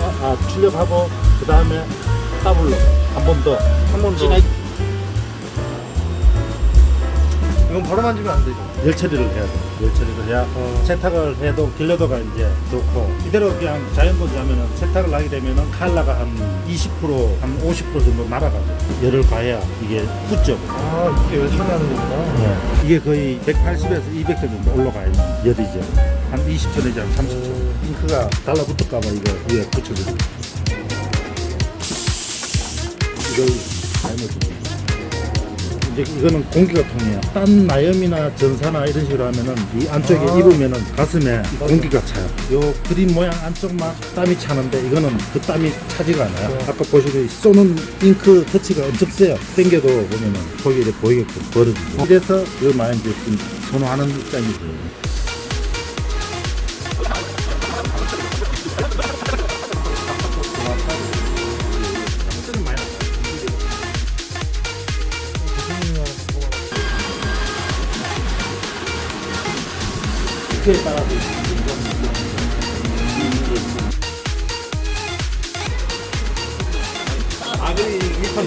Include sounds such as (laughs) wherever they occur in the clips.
아, 출력하고 그 다음에 더블로 한 번 더. 한 번 더. 진행. 이건 바로 만지면 안 되죠. 열 처리를 해야 돼. 열 처리를 해야 어. 세탁을 해도 길려도가 이제 좋고 이대로 그냥 자연건조 하면은 세탁을 하게 되면은 칼라가 한 20%, 한 50% 정도 날아가죠. 열을 가해야 이게 붙죠. 아, 이게 열 처리하는 거구나. 네. 이게 거의 180에서 200도 정도 올라가 있는 열이죠. 한 20초 내지 한 30초. 잉크가 달라붙을까봐 이거 위에 붙여줍니다. 이걸 삶아줍니다. 이제 이거는 공기가 통해요. 딴 나염이나 전사나 이런 식으로 하면은 이 안쪽에 아. 입으면은 가슴에 이 공기가 차요. 요 그림 모양 안쪽만 땀이 차는데 이거는 그 땀이 차지가 않아요. 네. 아까 보시면 이 쏘는 잉크 터치가 엄청 세요. 당겨도 보면은 거기 이렇게 보이게끔 벌어지죠. 이래서 그 많이 이제 좀 선호하는 입장이 죠. 그에 따라서 아, 그 위판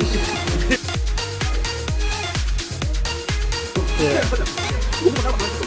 네. (laughs)